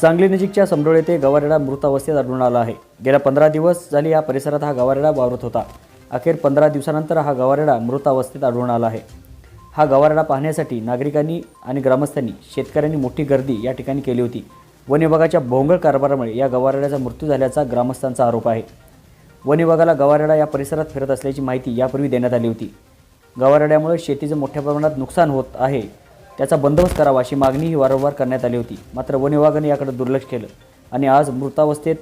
सांगली नजीकच्या समडोळ येथे गवारेडा मृतावस्थेत आढळून आला आहे. गेल्या पंधरा दिवस झाली या परिसरात हा गवारेडा वावरत होता. अखेर पंधरा दिवसानंतर हा गवारेडा मृतावस्थेत आढळून आला आहे. हा गवारेडा पाहण्यासाठी नागरिकांनी आणि ग्रामस्थांनी शेतकऱ्यांनी मोठी गर्दी या ठिकाणी केली होती. वन विभागाच्या भोंगळ कारभारामुळे या गवारेड्याचा मृत्यू झाल्याचा ग्रामस्थांचा आरोप आहे. वन विभागाला गवारेडा या परिसरात फिरत असल्याची माहिती यापूर्वी देण्यात आली होती. गवारेड्यामुळे शेतीचं मोठ्या प्रमाणात नुकसान होत आहे. त्याचा बंदोबस्त करावा अशी मागणीही वारंवार करण्यात आली होती. मात्र वनविभागाने याकडे दुर्लक्ष केलं आणि आज मृतावस्थेत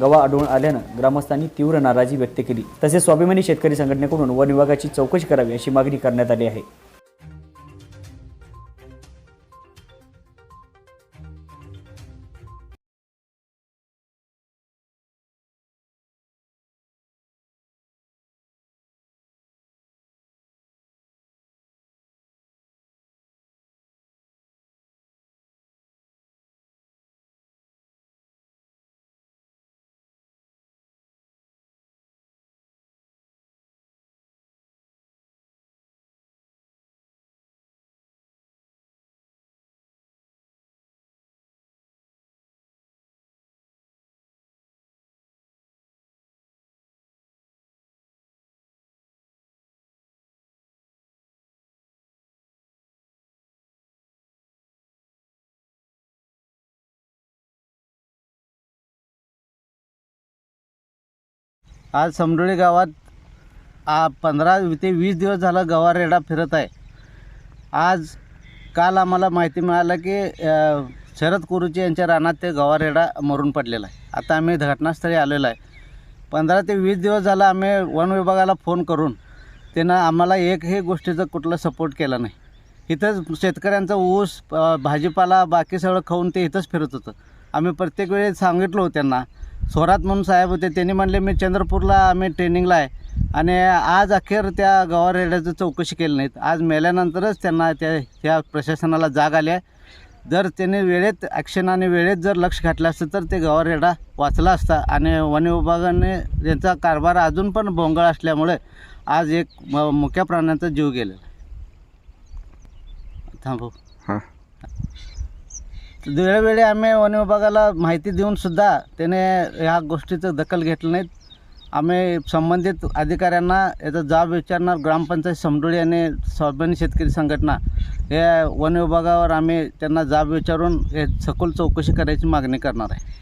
गवा आढळून आल्यानं ग्रामस्थांनी तीव्र नाराजी व्यक्त केली. तसेच स्वाभिमानी शेतकरी संघटनेकडून वन विभागाची चौकशी करावी अशी मागणी करण्यात आली आहे. आज समडोळी गावात आ पंधरा ते वीस दिवस झाला गवा रेडा फिरत आहे. आज काल आम्हाला माहिती मिळालं की शरद कुरुचे यांच्या रानात ते गवा रेडा मरून पडलेला आहे. आता आम्ही घटनास्थळी आलेलो आहे. पंधरा ते वीस दिवस झाला आम्ही वन विभागाला फोन करून त्यानं आम्हाला एकही गोष्टीचं कुठलं सपोर्ट केला नाही. इथंच शेतकऱ्यांचा ऊस भाजीपाला बाकी सगळं खाऊन ते इथंच फिरत होतं. आम्ही प्रत्येक वेळी सांगितलो त्यांना स्वरात म्हणून साहेब होते त्यांनी म्हणले मी चंद्रपूरला आम्ही ट्रेनिंगला आहे. आणि आज अखेर त्या गवार रेड्याचं चौकशी केली नाहीत. आज मेल्यानंतरच त्यांना त्या त्या प्रशासनाला जाग आली आहे. जर त्यांनी वेळेत ॲक्शन आणि वेळेत जर लक्ष घातलं असतं तर ते गवार रेडा वाचला असता. आणि वन विभागाने त्यांचा कारभार अजून पण भोंगळ असल्यामुळे आज एक म मुक्या प्राण्यांचा जीव गेलेला आहे. थांबू हां. वेळोवेळी आम्ही वन विभागाला माहिती देऊन सुद्धा त्याने ह्या गोष्टीचं दखल घेतलं नाहीत. आम्ही संबंधित अधिकाऱ्यांना याचा जाब विचारणार. ग्रामपंचायत समडोळी आणि स्वाभिमानी शेतकरी संघटना हे वन विभागावर आम्ही त्यांना जाब विचारून हे सखोल चौकशी करायची मागणी करणार आहे.